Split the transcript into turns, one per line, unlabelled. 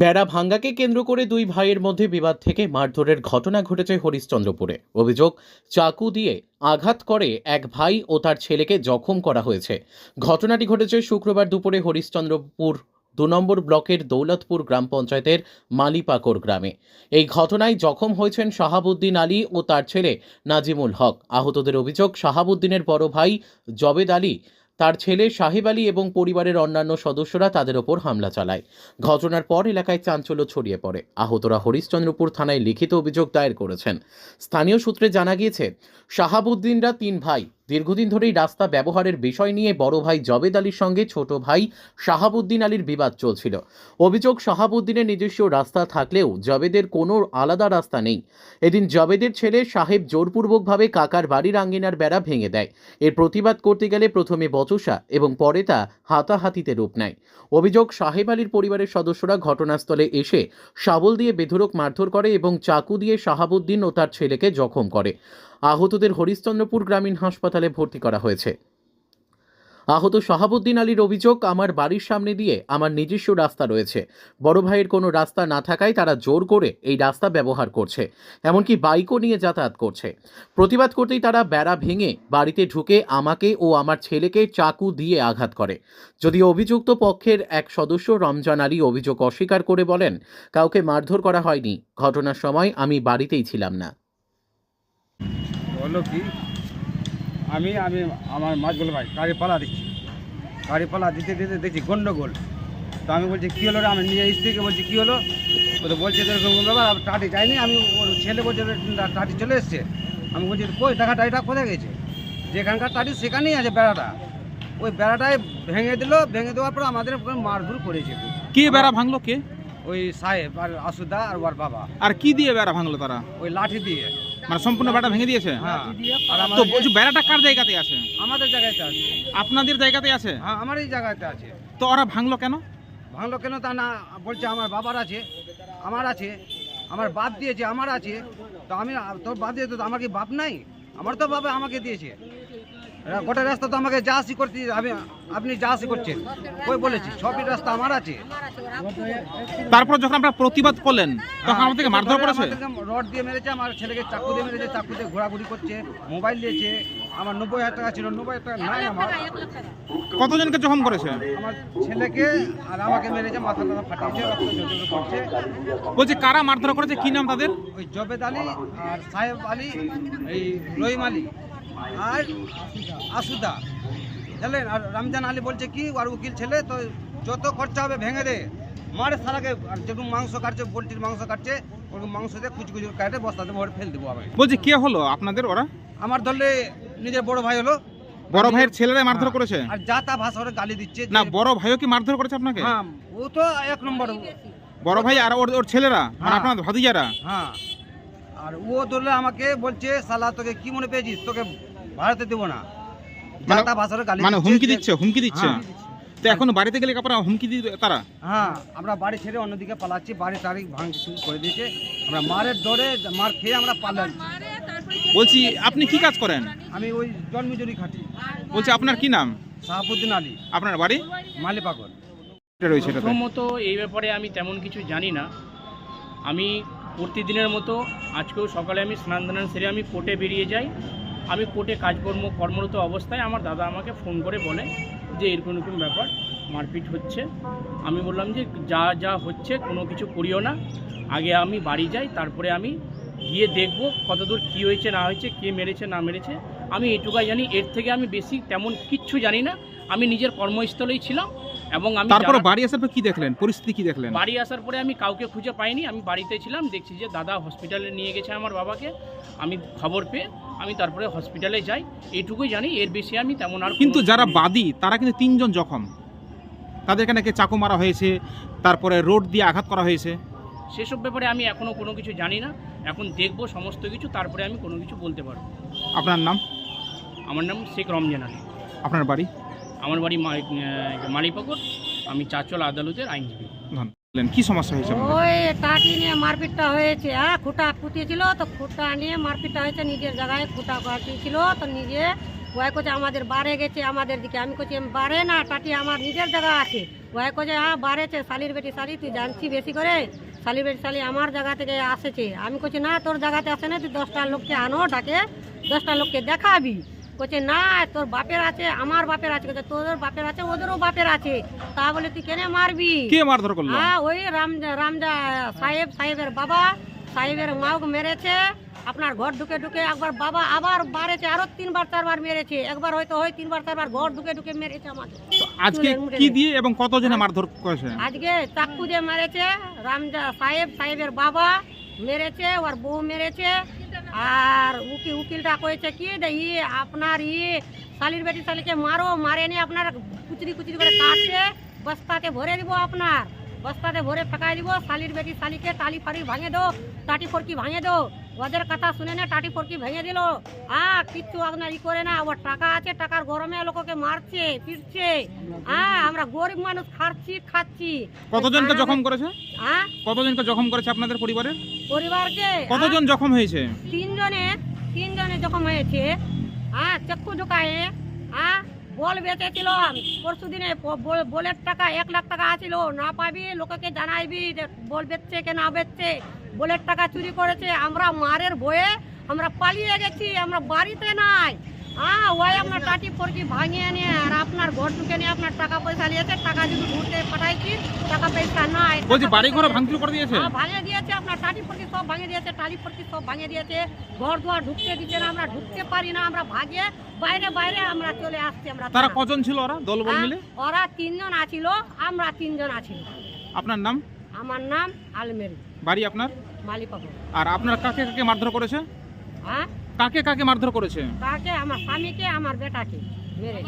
বেড়া ভাঙ্গাকে কেন্দ্র করে দুই ভাইয়ের মধ্যে বিবাদ থেকে মারধরের ঘটনা ঘটেছে হরিশ্চন্দ্রপুরে। অভিযোগ, চাকু দিয়ে আঘাত করে এক ভাই ও তার ছেলেকে জখম করা হয়েছে। ঘটনাটি ঘটেছে শুক্রবার দুপুরে হরিশ্চন্দ্রপুর দু নম্বর ব্লকের দৌলতপুর গ্রাম পঞ্চায়েতের মালিপাকর গ্রামে। এই ঘটনায় জখম হয়েছেন শাহাবুদ্দিন আলী ও তার ছেলে নাজিমুল হক। আহতদের অভিযোগ, শাহাবুদ্দিনের বড় ভাই জবেদ আলী তার ছেলে সাহেব আলী এবং পরিবারের অন্যান্য সদস্যরা তাদের ওপর হামলা চালায়। ঘটনার পর এলাকায় চাঞ্চল্য ছড়িয়ে পড়ে। আহতরা হরিশ্চন্দ্রপুর থানায় লিখিত অভিযোগ দায়ের করেছেন। স্থানীয় সূত্রে জানা গিয়েছে, শাহাবুদ্দিনরা তিন ভাই দীর্ঘদিন ধরেই রাস্তা ব্যবহারের বিষয় নিয়ে বড় ভাই জবেদ আলীর সঙ্গে ছোট ভাই শাহাবুদ্দিন আলীর বিবাদ চলছিল। অভিযোগ, শাহাবুদ্দিনের নিজস্ব রাস্তা থাকলেও জবেদের কোনো আলাদা রাস্তা নেই। এদিন জবেদের ছেলে সাহেব জোরপূর্বকভাবে কাকার বাড়ির আঙ্গিনার বেড়া ভেঙে দেয়। এর প্রতিবাদ করতে গেলে প্রথমে বচসা এবং পরে তা হাতাহাতিতে রূপ নেয়। অভিযোগ, সাহেব আলীর পরিবারের সদস্যরা ঘটনাস্থলে এসে শাবল দিয়ে বেধরক মারধর করে এবং চাকু দিয়ে শাহাবুদ্দিন ও তার ছেলেকে জখম করে। আহতদের হরিশ্চন্দ্রপুর গ্রামীণ হাসপাতালে ভর্তি করা হয়েছে। আহত শাহাবুদ্দিন আলীর অভিযোগ, আমার বাড়ির সামনে দিয়ে আমার নিজস্ব রাস্তা রয়েছে। বড় ভাইয়ের কোনো রাস্তা না থাকায় তারা জোর করে এই রাস্তা ব্যবহার করছে, এমনকি বাইকও নিয়ে যাতায়াত করছে। প্রতিবাদ করতেই তারা বেড়া ভেঙে বাড়িতে ঢুকে আমাকে ও আমার ছেলেকে চাকু দিয়ে আঘাত করে। যদিও অভিযুক্ত পক্ষের এক সদস্য রমজান আলী অভিযোগ অস্বীকার করে বলেন, কাউকে মারধর করা হয়নি। ঘটনার সময় আমি বাড়িতেই ছিলাম না।
হলো কি আমি আমি আমার মাছগুলো ভাই গাড়ি পালা দিচ্ছি। গাড়ি পালা দিতে দিতে দেখছি গন্ডগোল। তো আমি বলছি কী হলো রে? আমি নিজের স্ত্রীকে বলছি কী হলো? ও তো বলছে তো এরকম ব্যাপার? টাটি যায়নি আমি ওর ছেলে বলছে টাটি চলে এসছে। আমি বলছি কই দেখা টাটিটা কোথায় গেছে? যেখানকার টাটি সেখানেই আছে বেড়াটা। ওই বেড়াটায় ভেঙে দিল ভেঙে দেওয়ার পর আমাদের মারধর করেছে।
কে বেড়া ভাঙলো কে?
ওই সাহেব আর আসুদা আর ওর বাবা।
আর কি দিয়ে বেড়া ভাঙলো তারা?
ওই লাঠি দিয়ে।
মানে সম্পূর্ণ বেড়া ভেঙে দিয়েছে?
হ্যাঁ। আর
তো বলছি বেড়াটা কার জায়গাতে আছে?
আমাদের জায়গাতে আছে।
আপনাদের জায়গাতে আছে?
হ্যাঁ আমার এই জায়গাতে আছে।
তো ওরা ভাঙলো কেন?
ভাঙলো কেন তা না বলছে আমার বাবার আছে আমার আছে আমার বাপ দিয়েছে আমার আছে। তো আমি তোর বাপ দিয়ে তো আমার কি বাপ নাই? আমার তো বাবা আমাকে দিয়েছে। গোটা রাস্তা তো আমাকে যা আসি করতে আমি আপনি যা আসি করছেন ওই বলেছি সবই রাস্তা আমার আছে।
তারপর যখন আপনারা প্রতিবাদ করলেন তখন আমাদেরকে মারধর করেছে?
রড দিয়ে মেরেছে আমার ছেলেকে চাকু দিয়ে মেরেছে চাকু দিয়ে ঘোরাঘুরি করছে মোবাইল দিয়েছে আমার নব্বই হাজার টাকা ছিল নব্বই হাজার টাকা নাই আমার।
কতজনকে জখম করেছে?
আমার ছেলেকে আর আমাকে মেরেছে মাথা টাথা ফাটিয়েছে রক্ত ঝরঝরে করছে।
বলছি কারা মারধর করেছে? কি নাম তাদের?
ওই জবেদ আলী আর সাহেব আলী এই রহিম আলী আর আসুদা জানলেন? আর রমজান আলী বলছে কি আর উকিল ছেলে তো যত খরচা হবে ভেঙে দে। মারে সারাকে আর যেরকম মাংস কাটছে পোলট্রির মাংস কাটছে ওরকম মাংস দিয়ে কুচি কুচি কাটে বস্তাতে ভরে ফেল দেবো আমি।
বলছি কে হলো আপনাদের ওরা?
আমার ধরলে নিজের বড় ভাই হলো।
বড় ভাইয়ের ছেলেরা মারধর করেছে?
আর যা তা ভাষা ওরা গালি দিচ্ছে
না বড় ভাইও কি মারধর করেছে আপনাকে?
হ্যাঁ ও তো এক নম্বর।
বড় ভাই আর ওর ওর ছেলেরা মানে
হ্যাঁ।
আপনার ভাতিজারা?
হ্যাঁ। আর ও ধরলে আমাকে বলছে সালা তোকে কি মনে পেয়েছিস? তোকে ভাড়াতে দেবো না।
মানে-
যাতা ভাষার গালি
মানে হুমকি দিচ্ছে হুমকি দিচ্ছে।
হ্যাঁ।
তো এখন বাড়িতে গেলে আপনারা হুমকি দিয়ে তারা
হ্যাঁ আমরা বাড়ি ছেড়ে অন্যদিকে পালাচ্ছি বাড়ি তারিখ ভাঙ শুরু করে দিয়েছে। আমরা মারের দরে মার খেয়ে আমরা পালাচ্ছি।
বলছি আপনি কি কাজ করেন?
আমি ওই জন্মজুরি খাটি।
বলছি আপনার কি নাম?
শাহাবুদ্দিন আলী।
আপনার বাড়ি?
মালিপাগল
এটা রয়েছে
প্রথমত এই ব্যাপারে আমি তেমন কিছু জানি না। আমি প্রতিদিনের মতো আজকেও সকালে আমি স্নান ধান সেরে আমি কোর্টে বেরিয়ে যাই। আমি কোর্টে কাজকর্ম কর্মরত অবস্থায় আমার দাদা আমাকে ফোন করে বলে যে এরকম এরকম ব্যাপার মারপিট হচ্ছে। আমি বললাম যে যা যা হচ্ছে কোনো কিছু করিও না। আগে আমি বাড়ি যাই তারপরে আমি গিয়ে দেখব কতদূর কী হয়েছে না হয়েছে কে মেরেছে না মেরেছে। আমি এটুকাই জানি এর থেকে আমি বেশি তেমন কিচ্ছু জানি না। আমি নিজের কর্মস্থলেই ছিলাম এবং আমি
তারপরে বাড়ি আসার পর কি দেখলেন? পরিস্থিতি কি দেখলেন?
বাড়ি আসার পরে আমি কাউকে খুঁজে পাইনি আমি বাড়িতে ছিলাম দেখছি যে দাদা হসপিটালে নিয়ে গেছে আমার বাবাকে। আমি খবর পেয়ে আমি তারপরে হসপিটালে যাই এইটুকুই জানি এর বেশি আমি তেমন আর
কিন্তু যারা বাদী তারা কিন্তু তিনজন জখম। তাদেরকে নাকি চাকু মারা হয়েছে তারপরে রোড দিয়ে আঘাত করা হয়েছে।
সেসব ব্যাপারে আমি এখনও কোনো কিছু জানি না। এখন দেখব সমস্ত কিছু তারপরে আমি কোনো কিছু বলতে পারব।
আপনার নাম?
আমার নাম শেখ রমজান আলী
আপনার বাড়ি?
আমার বাড়ি মালিপাকর আমি চাচল আদালতের আইনজীবী।
কি সমস্যা হয়েছে
ওই টাটি নিয়ে মারপিটটা হয়েছে হ্যাঁ খুঁটা পুঁতিয়েছিল তো খুঁটা নিয়ে মারপিটটা হয়েছে নিজের জায়গায় খুঁটা কাটিয়েছিল তো নিজে ওই করছে আমাদের বাড়ে গেছে আমাদের দিকে। আমি করছি বাড়ে না টাটি আমার নিজের জায়গা আছে। ওই কে হ্যাঁ বাড়েছে শালির বেটি শালি তুই জানছি বেশি করে শালির বেটি শালি আমার জায়গা থেকে আসেছে। আমি কইছি না তোর জায়গাতে আসে না তুই দশটা লোককে আনো ডাকে দশটা লোককে দেখাবি। কইছে না তোর বাপের আছে আমার বাপের আছে। তোদের বাপের আছে ওদেরও বাপের আছে। তা বলে তুই কেনে মারবি?
কে মারধর করল?
হ্যাঁ ওই রাম রামজা সাহেব সাহেবের বাবা। সাহেবের মাওক মেরেছে আপনার ঘর ঢুকে ঢুকে একবার বাবা আবার বাড়েছে আরও তিনবার চারবার মেরেছে। একবার হয়তো হয় তিনবার চারবার ঘর ঢুকে ঢুকে মেরেছে আমাকে।
আজকে কি দিয়ে। এবং কতজনে মারধর করেছে?
আজকে চাকু দিয়ে মেরেছে রামজা সাহেব সাহেবের বাবা মেরেছে ওর বউ মেরেছে। আর উকিল উকিলটা কয়েছে কি ই আপনার ই শালির বেটি শালিকে মারো মারেনি আপনার কুচরি কুচরি করে কাটছে বস্তাতে ভরে দিব আপনার বস্তাতে ভরে ফেকাই দিব শালির বেটি শালিকে টালি ফালি ভাঙে দো টাটি ফরকি ভাঙে দো ওদের কথা শুনে না টাটি ফরকি ভেঙে দিল। আ কিচ্ছু আপনার ই করে না ওর টাকা আছে টাকার গরমে লোককে মারছে পিটছে। হ্যাঁ আমরা গরিব মানুষ খাচ্ছি খাচ্ছি।
কতজনকে জখম করেছে?
হ্যাঁ?
কতজনকে জখম করেছে আপনাদের পরিবারের?
পরিবারকে
কতজন জখম হয়েছে?
তিনজনে তিনজনে যখন হয়েছে। হ্যাঁ চক্ষু ঢুকায়ে হ্যাঁ? বল বেচেছিল পরশু দিনে বলের টাকা এক লাখ টাকা আছিল না পাবি লোককে জানাইবি যে বল বেচছে কে না বেচছে। বলের টাকা চুরি করেছে আমরা মারের ভয়ে আমরা পালিয়ে গেছি আমরা বাড়িতে নাই। হ্যাঁ ওই আপনার টাটি ফরকি ভাঙিয়ে নিয়ে আর আপনার ঘর ঢুকে নিয়ে আপনার টাকা পয়সা নিয়েছে টাকা যদি ঘুরতে পাঠাইছি টাকা পয়সা নাই।
বাড়ি ঘরে ভাঙচুর করে দিয়েছে?
ভাঙিয়ে দিয়েছে। আপনার টালি সব ভাঙিয়ে দিয়েছে টালি ফটি সব ভাঙিয়ে দিয়েছে। ঘর দুয়ার ঢুকতে দিচ্ছে না আমরা ঢুকতে পারি না আমরা ভাগে। বাইরে বাইরে আমরা চলে আসছি আমরা
তারা কজন ছিল ওরা দলবল
হ্যাঁ,
মিলে?
ওরা তিনজন আছিল আমরা তিনজন আছি।
আপনার নাম?
আমার নাম আলমেরি।
বাড়ি আপনার?
মালিপাবু
আর আপনার কাকে কাকে মারধর করেছে?
হ্যাঁ?
কাকে কাকে মারধর করেছে?
কাকে? আমার স্বামীকে আমার বেটাকে মেরে